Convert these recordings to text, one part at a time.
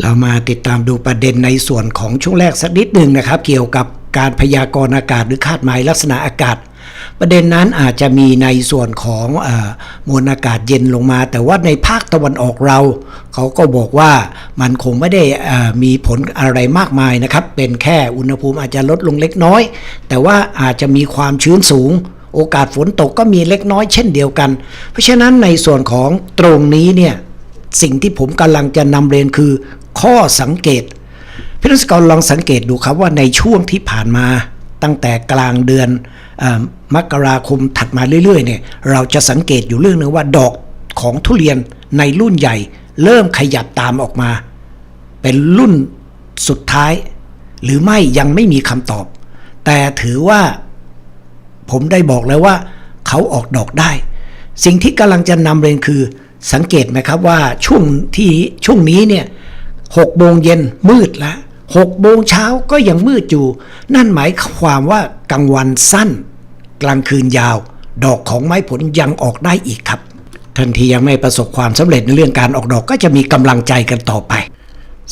เรามาติดตามดูประเด็นในส่วนของช่วงแรกสักนิดหนึ่งนะครับ เกี่ยวกับการพยากรณ์อากาศหรือคาดหมายลักษณะอากาศ ประเด็นนั้นอาจจะมีในส่วนของอมวลอากาศเย็นลงมา แต่ว่าในภาคตะวันออกเรา เขาก็บอกว่ามันคงไม่ได้มีผลอะไรมากมายนะครับ เป็นแค่อุณหภูมิอาจจะลดลงเล็กน้อย แต่ว่าอาจจะมีความชื้นสูงโอกาสฝนตกก็มีเล็กน้อยเช่นเดียวกัน เพราะฉะนั้นในส่วนของตรงนี้เนี่ยสิ่งที่ผมกำลังจะนำเรียนคือ ข้อสังเกตพี่นักศึกษาลองสังเกตดูครับว่าในช่วงที่ผ่านมาตั้งแต่กลางเดือนอมกราคมถัดมาเรื่อยๆเนี่ยเราจะสังเกตอยู่เรื่องหนึงว่าดอกของทุเรียนในรุ่นใหญ่ เริ่มขยับตามออกมา เป็นรุ่นสุดท้าย หรือไม่ยังไม่มีคำตอบ แต่ถือว่าผมได้บอกแล้วว่า เขาออกดอกได้ สิ่งที่กำลังจะนำเรียนคือสังเกตไหมครับว่าช่วงที่ช่วงนี้เนี่ย หกโมงเย็นมืดแล้วหกโมงเช้าก็ยังมืดอยู่ นั่นหมายความว่ากลางวันสั้น กลางคืนยาว ดอกของไม้ผลยังออกได้อีกครับทันทียังไม่ประสบความสำเร็จในเรื่องการออกดอกก็จะมีกำลังใจกันต่อไป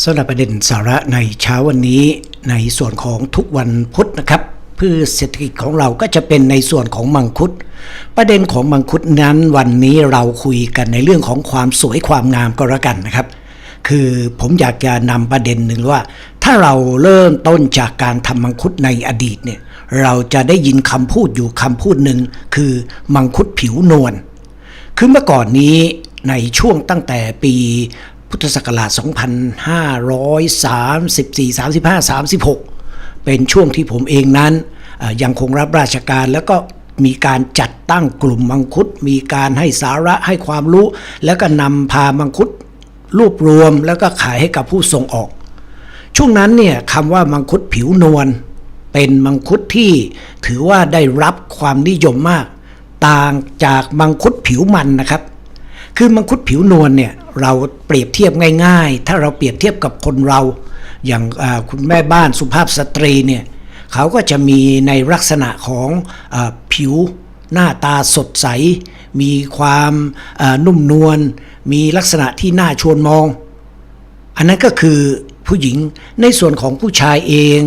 สำหรับประเด็นสาระในเช้าวันนี้ในส่วนของทุกวันพุธนะครับพืชเศรษฐกิจของเราก็จะเป็นในส่วนของมังคุด ประเด็นของมังคุดนั้นวันนี้เราคุยกันในเรื่องของความสวยความงามก็แล้วกันนะครับ คือผมอยากจะนำประเด็นหนึ่งว่า ถ้าเราเริ่มต้นจากการทำมังคุดในอดีตเนี่ยเราจะได้ยินคำพูดอยู่คำพูดหนึ่งคือมังคุดผิวนวลคือเมื่อก่อนนี้ในช่วงตั้งแต่ปีพุทธศักราช 2534 35 36 เป็นช่วงที่ผมเองนั้นยังคงรับราชการแล้วก็มีการจัดตั้งกลุ่มมังคุด มีการให้สาระให้ความรู้ แล้วก็นำพามังคุด รวบรวมแล้วก็ขายให้กับผู้ส่งออก ช่วงนั้นเนี่ยคำว่ามังคุดผิวนวลเป็นมังคุดที่ถือว่าได้รับความนิยมมาก ต่างจากมังคุดผิวมันนะครับ คือมังคุดผิวนวลเนี่ยเราเปรียบเทียบง่าย ๆ ถ้าเราเปรียบเทียบกับคนเรา อย่างคุณแม่บ้านสุภาพสตรีเนี่ยเขาก็จะมีในลักษณะของอผิวหน้าตาสดใส มีความนุ่มนวล มีลักษณะที่น่าชวนมอง อันนั้นก็คือผู้หญิงในส่วนของผู้ชายเอง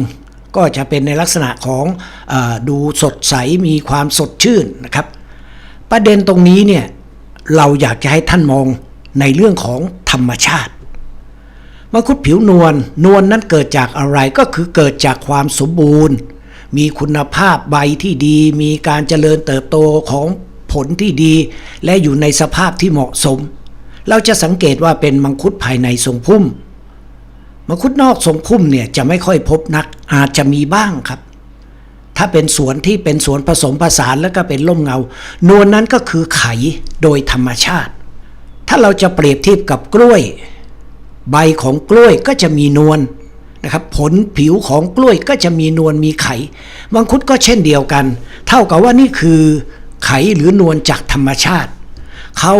ก็จะเป็นในลักษณะของอดูสดใสมีความสดชื่นนะครับ ประเด็นตรงนี้เนี่ยเราอยากจะให้ท่านมองในเรื่องของธรรมชาติมังคุดผิวนวลนวลนั้นเกิดจากอะไรก็คือเกิดจากความสมบูรณ์ มีคุณภาพใบที่ดี มีการเจริญเติบโตของผลที่ดี และอยู่ในสภาพที่เหมาะสม เราจะสังเกตว่าเป็นมังคุดภายในทรงพุ่ม มังคุดนอกทรงพุ่มเนี่ยจะไม่ค่อยพบนักอาจจะมีบ้างครับ ถ้าเป็นสวนที่เป็นสวนผสมผสานแล้วก็เป็นร่มเงานวลนั้นก็คือไขโดยธรรมชาติ ถ้าเราจะเปรียบเทียบกับกล้วย ใบของกล้วยก็จะมีนวลนะครับผลผิวของกล้วยก็จะมีนวลมีไขมังคุดก็เช่นเดียวกัน เท่ากับว่านี่คือไขหรือนวลจากธรรมชาติ เขา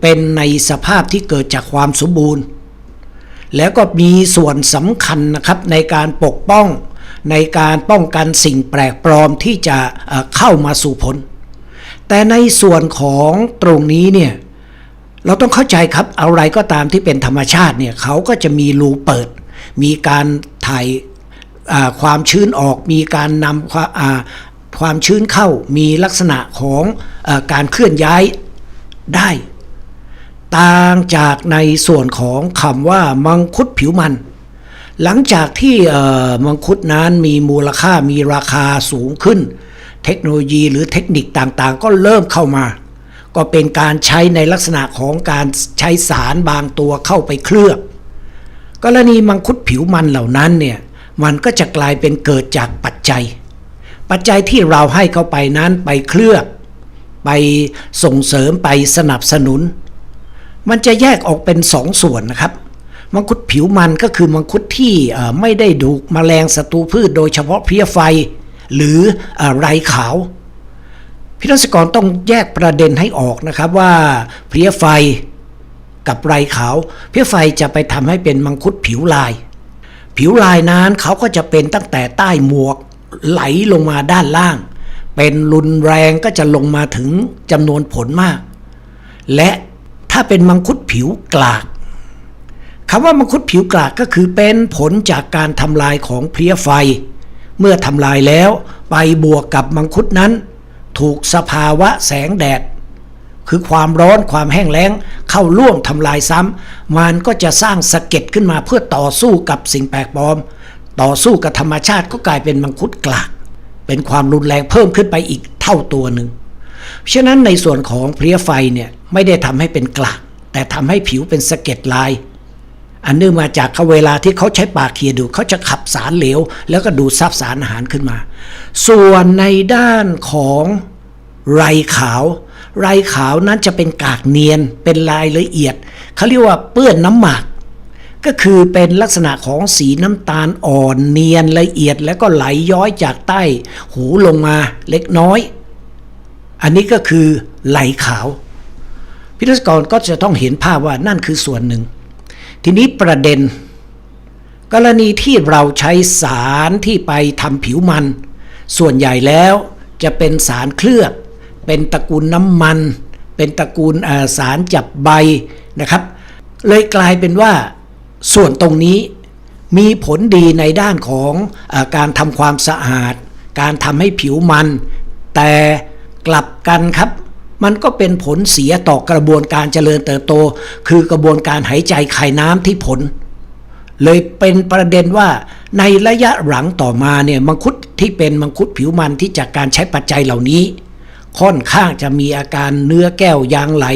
เป็นในสภาพที่เกิดจากความสมบูรณ์ แล้วก็มีส่วนสำคัญนะครับในการปกป้องในการป้องกันสิ่งแปลกปลอมที่จะเข้ามาสู่ผล แต่ในส่วนของตรงนี้เนี่ยเราต้องเข้าใจครับอะไรก็ตามที่เป็นธรรมชาติเนี่ยเขาก็จะมีรูเปิด มีการถ่ายความชื้นออก มีการนำความความชื้นเข้า มีลักษณะของอการเคลื่อนย้ายได้ ต่างจากในส่วนของคำว่ามังคุดผิวมัน หลังจากที่เอ่อมังคุดนั้นมีมูลค่ามีราคาสูงขึ้น เทคโนโลยีหรือเทคนิคต่างๆ ก็เริ่มเข้ามา ก็เป็นการใช้ในลักษณะของการใช้สารบางตัวเข้าไปเคลือบ กรณีมังคุดผิวมันเหล่านั้นเนี่ยมันก็จะกลายเป็นเกิดจากปัจจัย ปัจจัยที่เราให้เข้าไปนั้นไปเคลือบ ไปส่งเสริมไปสนับสนุน มันจะแยกออกเป็นสองส่วนนะครับ มังคุดผิวมันก็คือมังคุดที่ไม่ได้ดูกแมลงศัตรูพืชโดยเฉพาะเพี้ยไฟ หรืออไรขาวพี่รัศกรต้องแยกประเด็นให้ออกนะครับว่าเพี้ยไฟกับไรขาว เพี้ยไฟจะไปทำให้เป็นมังคุดผิวลาย ผิวลายนั้นเขาก็จะเป็นตั้งแต่ใต้หมวกไหลลงมาด้านล่าง เป็นรุนแรงก็จะลงมาถึงจำนวนผลมาก และ ถ้าเป็นมังคุดผิวกลากคำว่ามังคุดผิวกลากก็คือเป็นผลจากการทำลายของเพลี้ยไฟ เมื่อทำลายแล้วไปบวกกับมังคุดนั้น ถูกสภาวะแสงแดด คือความร้อนความแห้งแล้งเข้าล่วงทำลายซ้ำมันก็จะสร้างสะเก็ดขึ้นมาเพื่อต่อสู้กับสิ่งแปลกปลอม ต่อสู้กับธรรมชาติก็กลายเป็นมังคุดกลาก เป็นความรุนแรงเพิ่มขึ้นไปอีกเท่าตัวหนึ่งฉะนั้นในส่วนของเพลี้ยไฟเนี่ย ไม่ได้ทำให้เป็นกลากแต่ทำให้ผิวเป็นสะเก็ดลาย อันเนื่องมาจากเขาเวลาที่เขาใช้ปากเคียดูเขาจะขับสารเหลว แล้วก็ดูดซับสารอาหารขึ้นมา ส่วนในด้านของไรขาว ไรขาวนั้นจะเป็นกากเนียน เป็นลายละเอียด เขาเรียกว่าเปื้อนน้ำหมาก ก็คือเป็นลักษณะของสีน้ำตาลอ่อนเนียนละเอียด แล้วก็ไหลย้อยจากใต้ หูลงมาเล็กน้อย อันนี้ก็คือไหลขาว พิธีกรก็จะต้องเห็นภาพว่านั่นคือส่วนหนึ่ง ทีนี้ประเด็น กรณีที่เราใช้สารที่ไปทำผิวมัน ส่วนใหญ่แล้วจะเป็นสารเคลือบ เป็นตระกูลน้ำมัน เป็นตระกูลสารจับใบนะครับ เลยกลายเป็นว่าส่วนตรงนี้มีผลดีในด้านของออการทำความสะอาด การทำให้ผิวมัน แต่กลับกันครับ มันก็เป็นผลเสียต่อกระบวนการเจริญเติบโต คือกระบวนการหายใจไข่น้ำที่ผล เลยเป็นประเด็นว่าในระยะหลังต่อมาเนี่ยมังคุดที่เป็นมังคุดผิวมันที่จากการใช้ปัจจัยเหล่านี้ ค่อนข้างจะมีอาการเนื้อแก้วยางไหล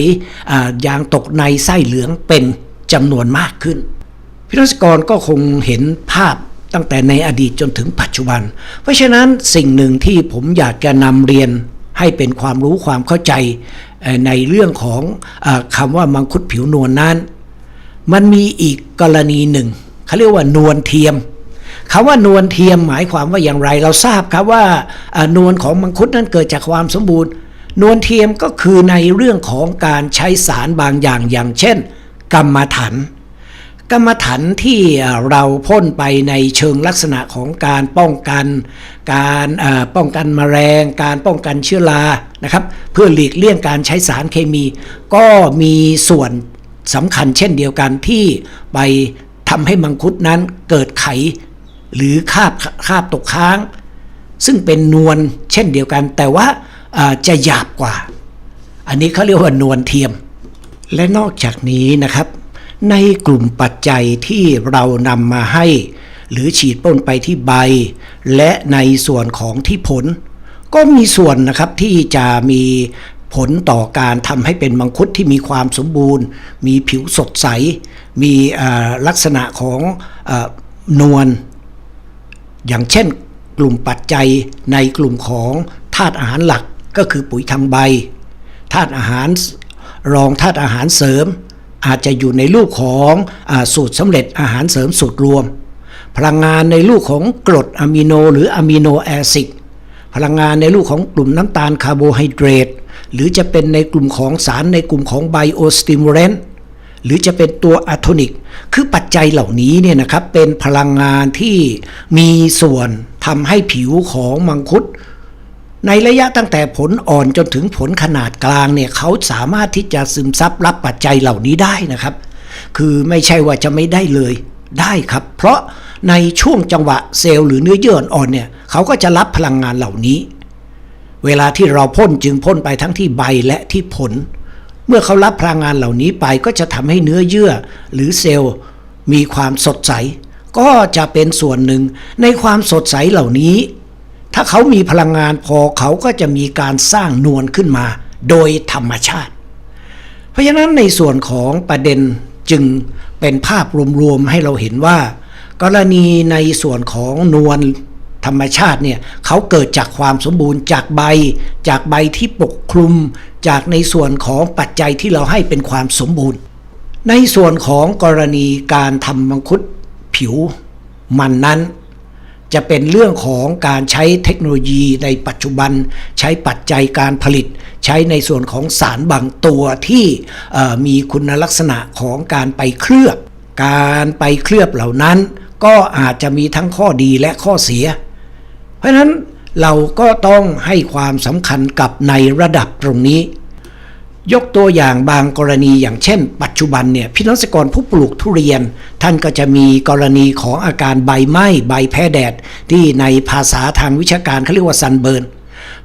อ่ายางตกในไส้เหลืองเป็นจำนวนมากขึ้นพิธีกรก็คงเห็นภาพตั้งแต่ในอดีตจนถึงปัจจุบัน เพราะฉะนั้นสิ่งหนึ่งที่ผมอยากจะนำเรียน ให้เป็นความรู้ความเข้าใจในเรื่องของอคำว่ามังคุดผิวนวลนั้น มันมีอีกกรณีหนึ่งเขาเรียกว่านวลเทียมคำว่านวลเทียมหมายความว่าอย่างไร เราทราบครับว่านวลของมังคุดนั้นเกิดจากความสมบูรณ์ นวลเทียมก็คือในเรื่องของการใช้สารบางอย่างอย่างเช่น กรรมฐาน กรรมฐานที่เราพ่นไปในเชิงลักษณะของการป้องกัน การป้องกันแมลงการป้องกันเชื้อรานะครับเพื่อหลีกเลี่ยงการใช้สารเคมี ก็มีส่วนสำคัญเช่นเดียวกันที่ไปทำให้มังคุดนั้นเกิดไข หรือคาบคาบตกค้าง ซึ่งเป็นนวลเช่นเดียวกัน แต่ว่าจะหยาบกว่า อันนี้เขาเรียกว่านวลเทียม และนอกจากนี้นะครับ ในกลุ่มปัจจัยที่เรานำมาให้ หรือฉีดพ่นไปที่ใบ และในส่วนของที่ผล ก็มีส่วนนะครับที่จะมีผลต่อการทำให้เป็นมังคุดที่มีความสมบูรณ์ มีผิวสดใส มีลักษณะของอนวลอย่างเช่นกลุ่มปัจจัยในกลุ่มของธาตุอาหารหลักก็คือปุ๋ยทางใบธาตุอาหารรองธาตุอาหารเสริม อาจจะอยู่ในรูปของอสูตรสำเร็จอาหารเสริมสูตรรวม พลังงานในรูปของกรดอะมิโนหรืออะมิโนแอซิดพลังงานในรูปของกลุ่มน้ำตาลคาร์โบไฮเดรตหรือจะเป็นในกลุ่มของสารในกลุ่มของไบโอสติมูเลนหรือจะเป็นตัวอะโทนิก คือปัจจัยเหล่านี้เนี่ยนะครับเป็นพลังงานที่มีส่วนทำให้ผิวของมังคุด ในระยะตั้งแต่ผลอ่อนจนถึงผลขนาดกลางเนี่ยเขาสามารถที่จะซึมซับรับปัจจัยเหล่านี้ได้นะครับ คือไม่ใช่ว่าจะไม่ได้เลยได้ครับ เพราะในช่วงจังหวะเซลล์หรือเนื้อเยื่ออ่อนเนี่ยเขาก็จะรับพลังงานเหล่านี้ เวลาที่เราพ่นจึงพ่นไปทั้งที่ใบและที่ผล เมื่อเขารับพลังงานเหล่านี้ไปก็จะทำให้เนื้อเยื่อ หรือเซลล์มีความสดใส ก็จะเป็นส่วนหนึ่งในความสดใสเหล่านี้ ถ้าเขามีพลังงานพอเขาก็จะมีการสร้างนวลขึ้นมาโดยธรรมชาติ เพราะฉะนั้นในส่วนของประเด็นจึงเป็นภาพรวมๆให้เราเห็นว่า กรณีในส่วนของนวลธรรมชาติเนี่ยเขาเกิดจากความสมบูรณ์จากใบ จากใบที่ปกคลุม จากในส่วนของปัจจัยที่เราให้เป็นความสมบูรณ์ ในส่วนของกรณีการทำมังคุดผิวมันนั้น จะเป็นเรื่องของการใช้เทคโนโลยีในปัจจุบัน ใช้ปัจจัยการผลิต ใช้ในส่วนของสารบางตัวที่มีคุณลักษณะของการไปเคลือบ การไปเคลือบเหล่านั้น ก็อาจจะมีทั้งข้อดีและข้อเสีย เพราะฉะนั้นเราก็ต้องให้ความสำคัญกับในระดับตรงนี้ ยกตัวอย่างบางกรณีอย่างเช่น ปัจจุบันเนี่ยพี่น้องเกษตรกรผู้ปลูกทุเรียน ท่านก็จะมีกรณีของอาการใบไหม้ใบแพ้แดด ที่ในภาษาทางวิชาการเขาเรียกว่าซันเบิร์น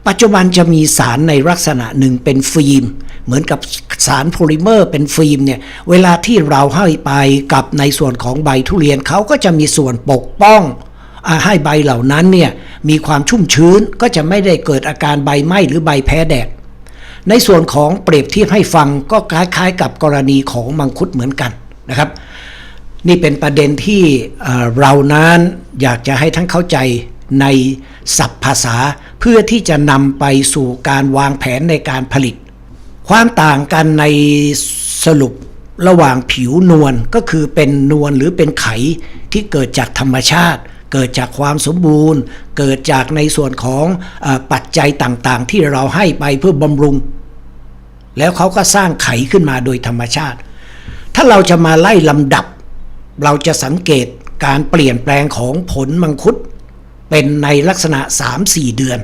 ปัจจุบันจะมีสารในลักษณะหนึ่งเป็นฟิล์ม เหมือนกับสารโพลิเมอร์เป็นฟิล์มเนี่ยเวลาที่เราให้ไปกับในส่วนของใบทุเรียนเขาก็จะมีส่วนปกป้องอให้ใบเหล่านั้นเนี่ยมีความชุ่มชื้นก็จะไม่ได้เกิดอาการใบไหม้หรือใบแพ้แดด ในส่วนของเปรียบเทียบให้ฟังก็คล้ายๆ กับกรณีของมังคุดเหมือนกันนะครับ นี่เป็นประเด็นที่เรานั้นอยากจะให้ท่านเข้าใจในศัพท์ภาษาเพื่อที่จะนำไปสู่การวางแผนในการผลิต ความต่างกันในสรุประหว่างผิวนวลก็คือเป็นนวลหรือเป็นไขที่เกิดจากธรรมชาติ เกิดจากความสมบูรณ์ เกิดจากในส่วนของอปัจจัยต่างๆ ที่เราให้ไปเพื่อบำรุง แล้วเขาก็สร้างไขขึ้นมาโดยธรรมชาติ ถ้าเราจะมาไล่ลำดับ เราจะสังเกตการเปลี่ยนแปลงของผลมังคุดเป็นในลักษณะ 3-4 เดือน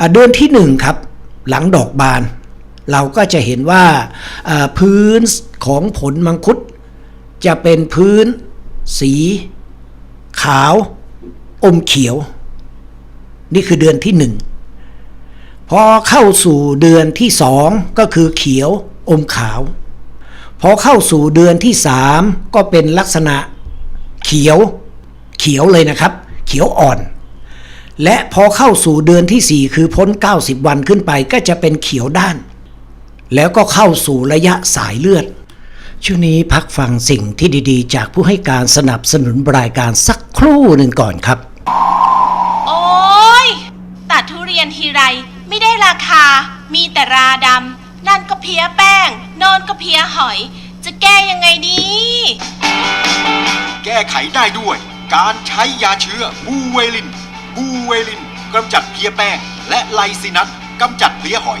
อเดือนที่ 1 ครับ หลังดอกบาน เราก็จะเห็นว่าพื้นของผลมังคุดจะเป็นพื้นสี ขาวอมเขียว นี่คือเดือนที่หนึ่งพอเข้าสู่เดือนที่สองก็คือเขียวอมขาว พอเข้าสู่เดือนที่สามก็เป็นลักษณะเขียวเขียวเลยนะครับ เขียวอ่อน และพอเข้าสู่เดือนที่สี่คือพ้น 90 วันขึ้นไปก็จะเป็นเขียวด้าน แล้วก็เข้าสู่ระยะสายเลือด ช่วงนี้พักฟังสิ่งที่ดีๆ จากผู้ให้การสนับสนุนรายการสักครู่หนึ่งก่อนครับ โอ้ยตัดทุเรียนทีไรไม่ได้ราคา มีแต่ราดำนั่นก็เพี้ยแป้งโนอนก็เพี้ยหอย จะแก้ยังไงดี แก้ไขได้ด้วย การใช้ยาเชื้อบูเวลินบูเวลินกำจัดเพลี้ยแป้ง และไลซินัสกำจัดเพลี้ยหอย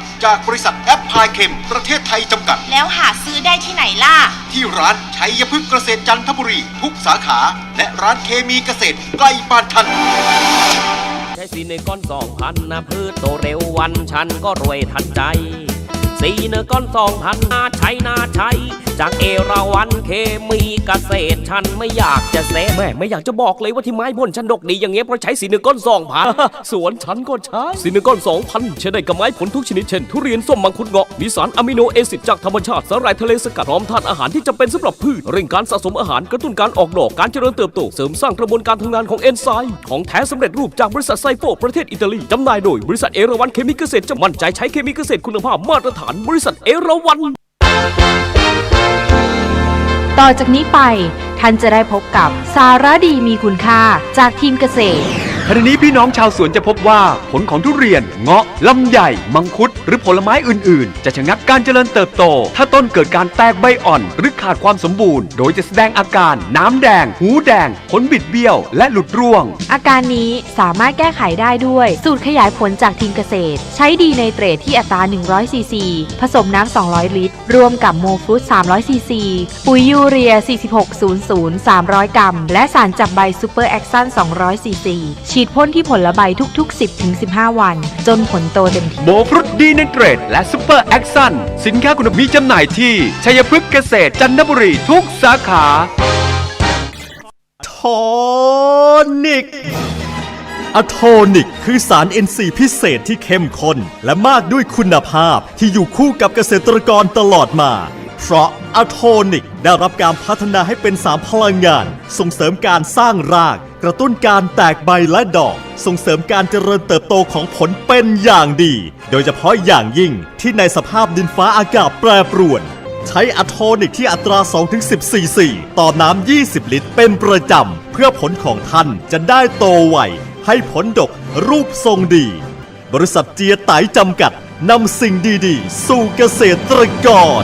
จากบริษัทแอปพลายเคมประเทศไทยจำกัด แล้วหาซื้อได้ที่ไหนล่ะ ที่ร้านชัยพฤกษ์เกษตรจันทบุรีทุกสาขา และร้านเคมีเกษตรใกล้บ้านท่านใช้สีในก้อนสองพันนะพืชโตเร็ววันฉันก็รวยทันใจ สีเนก้อนสองพันน่าใช้น่าใช้จากเอราวันเคมีเกษตรฉันไม่อยากจะเซแม่ไม่อยากจะบอกเลยว่าที่ไม้บนฉันดกดีอย่างเงี้ยเพราะใช้สีเนก้อนสองพันสวนฉันก็ใช้สีเนก้อนสองพันใช้ได้กับไม้ผลทุกชนิดเช่นทุเรียนส้มมังคุดเงาะมีสารอะมิโนแอซิดจากธรรมชาติสาหร่ายทะเลสกัดพร้อมธาตุอาหารที่จำเป็นสำหรับพืชเร่งการสะสมอาหารกระตุ้นการออกดอกการเจริญเติบโตเสริมสร้างกระบวนการทำงานของเอนไซม์ของแท้สำเร็จรูปจากบริษัทไซโฟประเทศอิตาลีจำหน่ายโดยบริษัทเอราวันเคมีเกษตรจะมั่นใจใช้เคมีเกษตรคุณภาพมาตรฐานบริษัทเอราวัน ต่อจากนี้ไปท่านจะได้พบกับสาระดีมีคุณค่าจากทีมเกษตร ขณะนี้พี่น้องชาวสวนจะพบว่าผลของทุเรียน เงาะลำไยมังคุด หรือผลไม้อื่นๆ จะชะงักการเจริญเติบโต ถ้าต้นเกิดการแตกใบอ่อน หรือขาดความสมบูรณ์ โดยจะแสดงอาการน้ำแดง หูแดง ผลบิดเบี้ยว และหลุดร่วง อาการนี้สามารถแก้ไขได้ด้วย สูตรขยายผลจากทีมเกษตร ใช้ดีในเตรดที่อัตรา100ซีซีผสมน้ำ200 ลิตร รวมกับโมฟรุต300ซีซีปุ๋ยยูเรีย 4600 300 กรัม และสารจับใบซูเปอร์แอคชั่น200ซีซีฉีดพ่นที่ผลใบทุกๆ 10-15 วัน จนผลโตเต็มที่โมฟรุตดีในเกรดและซูเปอร์แอคชั่นสินค้าคุณภาพมีจำหน่ายที่ชัยพฤกษ์เกษตรจันทบุรีทุกสาขาโทนิกอะโทนิก คือสาร NC พิเศษที่เข้มข้นและมากด้วยคุณภาพที่อยู่คู่กับเกษตรกรตลอดมา เพราะอะโทนิกได้รับการพัฒนาให้เป็นสารพลังงาน ส่งเสริมการสร้างราก กระตุ้นการแตกใบและดอก ส่งเสริมการเจริญเติบโตของผลเป็นอย่างดี โดยเฉพาะอย่างยิ่งที่ในสภาพดินฟ้าอากาศแปรปรวน ใช้อะโทนิกที่อัตรา 2-10 ซีซีต่อน้ำ 20 ลิตร เป็นประจำ เพื่อผลของท่านจะได้โตไวให้ผลดกรูปทรงดี บริษัทเจียไตจำกัดนำสิ่งดีๆ สู่เกษตรกร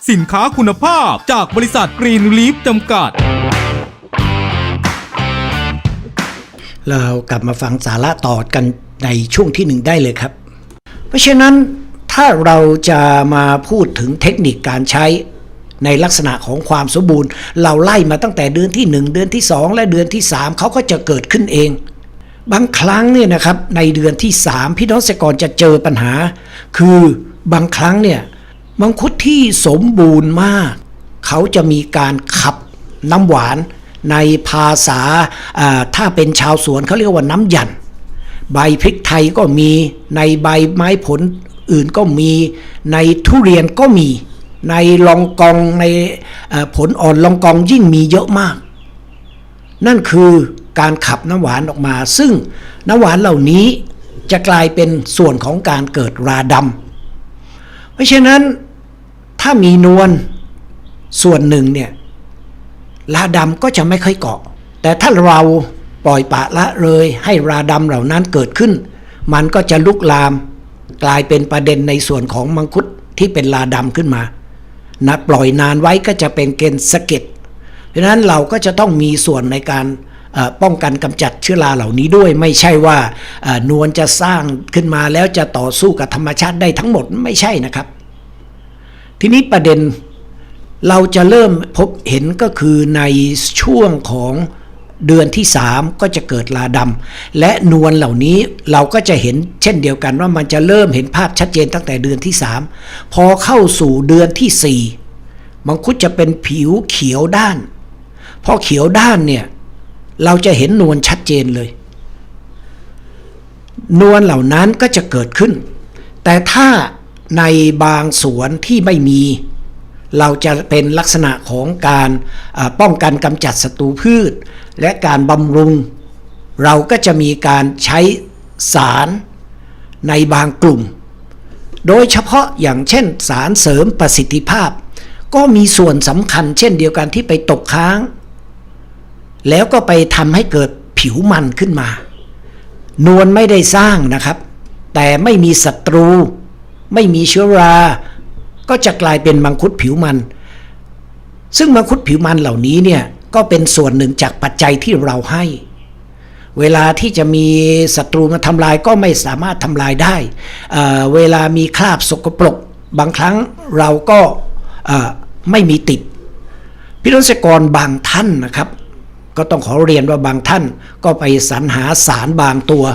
สินค้าคุณภาพจากบริษัทกรีนลีฟจำกัด เรากลับมาฟังสาระต่อกันในช่วงที่หนึ่งได้เลยครับ เพราะฉะนั้นถ้าเราจะมาพูดถึงเทคนิคการใช้ในลักษณะของความสมบูรณ์ เราไล่มาตั้งแต่เดือนที่ 1 เดือนที่ 2 และเดือนที่ 3 เขาก็จะเกิดขึ้นเอง บางครั้งเนี่ยนะครับในเดือนที่ 3 พี่น้องเกษตรกรจะเจอปัญหา คือบางครั้งเนี่ย มังคุดที่สมบูรณ์มาก เขาจะมีการขับน้ำหวานในภาษาถ้าเป็นชาวสวนเขาเรียกว่าน้ำยัน ใบพริกไทยก็มีในใบไม้ผลอื่นก็มีในทุเรียนก็มีในลองกองในผลอ่อนลองกองยิ่งมีเยอะมาก นั่นคือการขับน้ำหวานออกมา ซึ่งน้ำหวานเหล่านี้จะกลายเป็นส่วนของการเกิดราดำ เพราะฉะนั้น ถ้ามีนวลส่วนหนึ่งเนี่ยราดำก็จะไม่ค่อยเกาะ แต่ถ้าเราปล่อยปะละเลยให้ราดำเหล่านั้นเกิดขึ้น มันก็จะลุกลาม กลายเป็นประเด็นในส่วนของมังคุดที่เป็นราดำขึ้นมานะปล่อยนานไว้ก็จะเป็นเกณฑ์สะเก็ดเพราะฉะนั้นเราก็จะต้องมีส่วนในการ ป้องกันกำจัดเชื้อราเหล่านี้ด้วย ไม่ใช่ว่านวลจะสร้างขึ้นมาแล้วจะต่อสู้กับธรรมชาติได้ทั้งหมดไม่ใช่นะครับ ทีนี้ประเด็นเราจะเริ่มพบเห็นก็คือในช่วงของเดือนที่ 3 ก็จะเกิดลาดำและนวลเหล่านี้เราก็จะเห็นเช่นเดียวกันว่ามันจะเริ่มเห็นภาพชัดเจนตั้งแต่เดือนที่ 3 พอเข้าสู่เดือนที่ 4 มังคุดจะเป็นผิวเขียวด้าน พอเขียวด้านเนี่ย เราจะเห็นนวลชัดเจนเลย นวลเหล่านั้นก็จะเกิดขึ้น แต่ถ้าในบางสวนที่ไม่มี เราจะเป็นลักษณะของการป้องกันกำจัดศัตรูพืช และการบำรุง เราก็จะมีการใช้สารในบางกลุ่ม โดยเฉพาะอย่างเช่นสารเสริมประสิทธิภาพ ก็มีส่วนสำคัญเช่นเดียวกันที่ไปตกค้าง แล้วก็ไปทำให้เกิดผิวมันขึ้นมา นวลไม่ได้สร้างนะครับ แต่ไม่มีศัตรู ไม่มีเชื้อรา ก็จะกลายเป็นมังคุดผิวมัน ซึ่งมังคุดผิวมันเหล่านี้เนี่ยก็เป็นส่วนหนึ่งจากปัจจัยที่เราให้ เวลาที่จะมีศัตรูมาทำลายก็ไม่สามารถทำลายได้เเวลามีคราบสกปรก บางครั้งเราก็ไม่มีติดพี่น้องเกษกรบางท่านนะครับ ก็ต้องขอเรียนว่าบางท่านก็ไปสรรหาสารบางตัว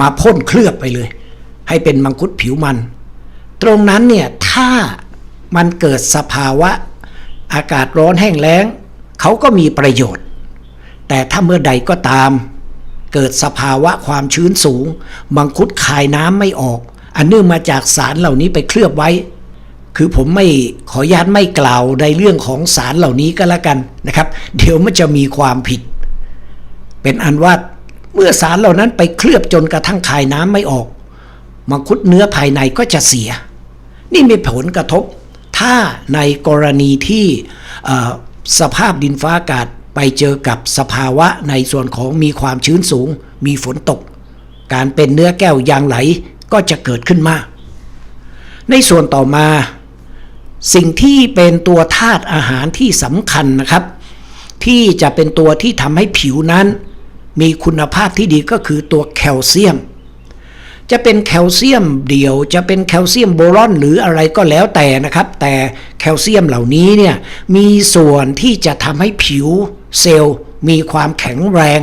มาพ่นเคลือบไปเลย ให้เป็นมังคุดผิวมัน ตรงนั้นเนี่ยถ้ามันเกิดสภาวะอากาศร้อนแห้งแล้งเขาก็มีประโยชน์ แต่ถ้าเมื่อใดก็ตาม เกิดสภาวะความชื้นสูง มังคุดคายน้ำไม่ออก อันเนื่องมาจากสารเหล่านี้ไปเคลือบไว้ คือผมไม่ขออนุญาตไม่กล่าวในเรื่องของสารเหล่านี้ก็แล้วกันนะครับ เดี๋ยวมันจะมีความผิด เป็นอันว่าเมื่อสารเหล่านั้นไปเคลือบจนกระทั่งคายน้ำไม่ออก มังคุดเนื้อภายในก็จะเสีย นี่มีผลกระทบ ถ้าในกรณีที่สภาพดินฟ้าอากาศไปเจอกับสภาวะในส่วนของมีความชื้นสูง มีฝนตก การเป็นเนื้อแก้วยางไหลก็จะเกิดขึ้นมาก ในส่วนต่อมา สิ่งที่เป็นตัวธาตุอาหารที่สำคัญนะครับ ที่จะเป็นตัวที่ทำให้ผิวนั้น มีคุณภาพที่ดีก็คือตัวแคลเซียม จะเป็นแคลเซียมเดี่ยว จะเป็นแคลเซียมโบรอนหรืออะไรก็แล้วแต่นะครับ แต่แคลเซียมเหล่านี้เนี่ยมีส่วนที่จะทำให้ผิวเซลล์มีความแข็งแรง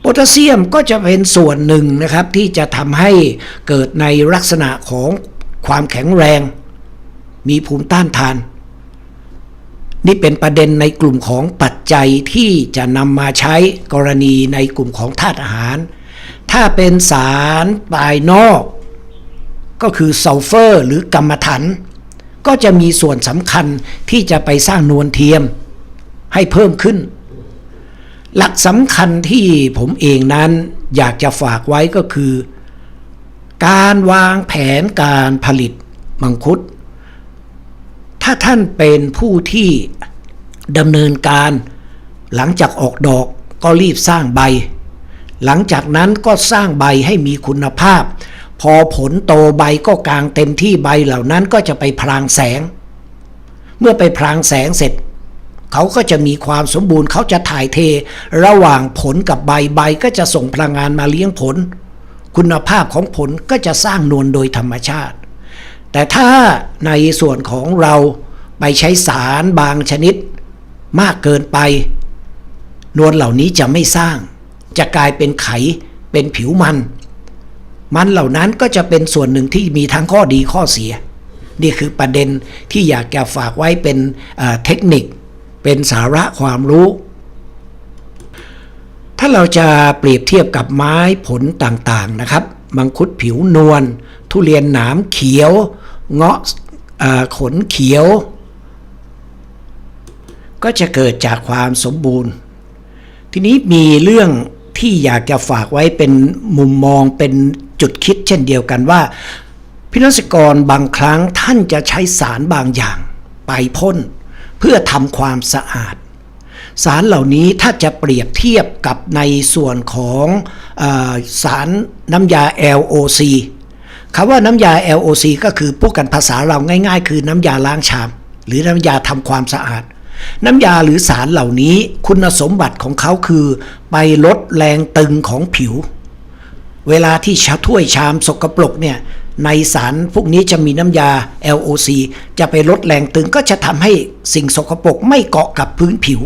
โพแทสเซียมก็จะเป็นส่วนหนึ่งนะครับที่จะทำให้เกิดในลักษณะของความแข็งแรง มีภูมิต้านทาน นี่เป็นประเด็นในกลุ่มของปัจจัยที่จะนำมาใช้กรณีในกลุ่มของธาตุอาหาร ถ้าเป็นสารภายนอก ก็คือซัลเฟอร์หรือกรรมฐานก็จะมีส่วนสำคัญที่จะไปสร้างนวลเทียมให้เพิ่มขึ้น หลักสำคัญที่ผมเองนั้นอยากจะฝากไว้ก็คือ การวางแผนการผลิตมังคุด ถ้าท่านเป็นผู้ที่ดำเนินการ หลังจากออกดอกก็รีบสร้างใบ หลังจากนั้นก็สร้างใบให้มีคุณภาพ พอผลโตใบก็กลางเต็มที่ใบเหล่านั้นก็จะไปพรางแสง เมื่อไปพรางแสงเสร็จ เขาก็จะมีความสมบูรณ์เขาจะถ่ายเท ระหว่างผลกับใบใบก็จะส่งพลังงานมาเลี้ยงผล คุณภาพของผลก็จะสร้างนวลโดยธรรมชาติ แต่ถ้าในส่วนของเราไปใช้สารบางชนิดมากเกินไป นวลเหล่านี้จะไม่สร้าง จะกลายเป็นไขเป็นผิวมัน มันเหล่านั้นก็จะเป็นส่วนหนึ่งที่มีทั้งข้อดีข้อเสีย นี่คือประเด็นที่อยากจะฝากไว้เป็นเอ่อเทคนิค เป็นสาระความรู้ ถ้าเราจะเปรียบเทียบกับไม้ผลต่างๆนะครับ มังคุดผิวนวลทุเรียนหนามเขียว เงาะขนเขียว ก็จะเกิดจากความสมบูรณ์ ทีนี้มีเรื่องที่อยากจะฝากไว้เป็นมุมมองเป็นจุดคิดเช่นเดียวกันว่าพินักกรบางครั้งท่านจะใช้สารบางอย่างไปพ่น เพื่อทำความสะอาด สารเหล่านี้ถ้าจะเปรียบเทียบกับในส่วนของออสารน้ำยา LOC คำว่าน้ำยา LOC ก็คือพูดกันภาษาเราง่าย ๆ คือน้ำยาล้างชาม หรือน้ำยาทำความสะอาด น้ำยาหรือสารเหล่านี้คุณสมบัติของเขาคือ ไปลดแรงตึงของผิว เวลาที่ชาถ้วยชามสกปรกเนี่ยในสารพวกนี้จะมีน้ำยา LOC จะไปลดแรงตึงก็จะทำให้สิ่งสกปรกไม่เกาะกับพื้นผิว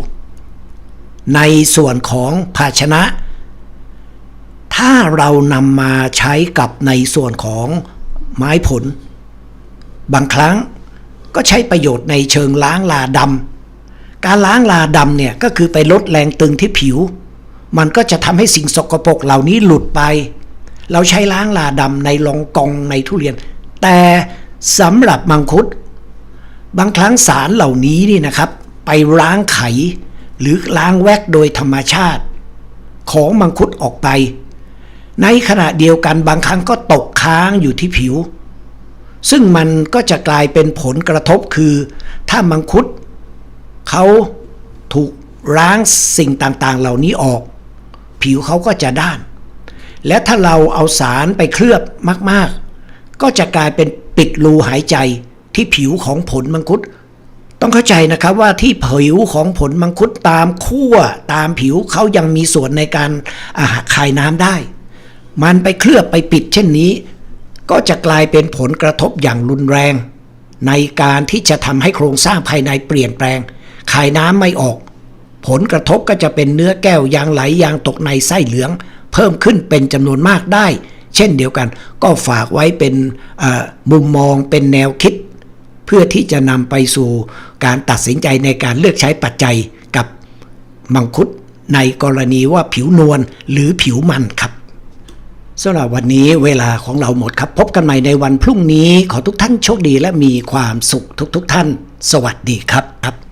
ในส่วนของภาชนะ ถ้าเรานำมาใช้กับในส่วนของไม้ผล บางครั้งก็ใช้ประโยชน์ในเชิงล้างลาดำการล้างลาดำเนี่ยก็คือไปลดแรงตึงที่ผิว มันก็จะทำให้สิ่งสกปรกเหล่านี้หลุดไป เราใช้ล้างลาดำในลองกองในทุเรียน แต่สำหรับมังคุด บางครั้งสารเหล่านี้นี่นะครับ ไปล้างไข หรือล้างแวกโดยธรรมชาติ ของมังคุดออกไป ในขณะเดียวกันบางครั้งก็ตกค้างอยู่ที่ผิว ซึ่งมันก็จะกลายเป็นผลกระทบคือ ถ้ามังคุดเขาถูกล้างสิ่งต่างๆ เหล่านี้ออก ผิวเขาก็จะด้าน และถ้าเราเอาสารไปเคลือบมากๆ ก็จะกลายเป็นปิดรูหายใจที่ผิวของผลมังคุด ต้องเข้าใจนะครับว่าที่ผิวของผลมังคุดตามขั้วตามผิวเขายังมีส่วนในการอาหารคายน้ำได้ มันไปเคลือบไปปิดเช่นนี้ ก็จะกลายเป็นผลกระทบอย่างรุนแรง ในการที่จะทำให้โครงสร้างภายในเปลี่ยนแปลงคายน้ำไม่ออก ผลกระทบก็จะเป็นเนื้อแก้วยางไหลยางตกในไส้เหลือง เพิ่มขึ้นเป็นจำนวนมากได้ เช่นเดียวกัน ก็ฝากไว้เป็นมุมมองเป็นแนวคิด เพื่อที่จะนำไปสู่การตัดสินใจในการเลือกใช้ปัจจัยกับมังคุดในกรณีว่าผิวนวลหรือผิวมันครับ สำหรับวันนี้เวลาของเราหมดครับ พบกันใหม่ในวันพรุ่งนี้ ขอทุกท่านโชคดีและมีความสุขทุกๆทท่าน สวัสดีครับครับ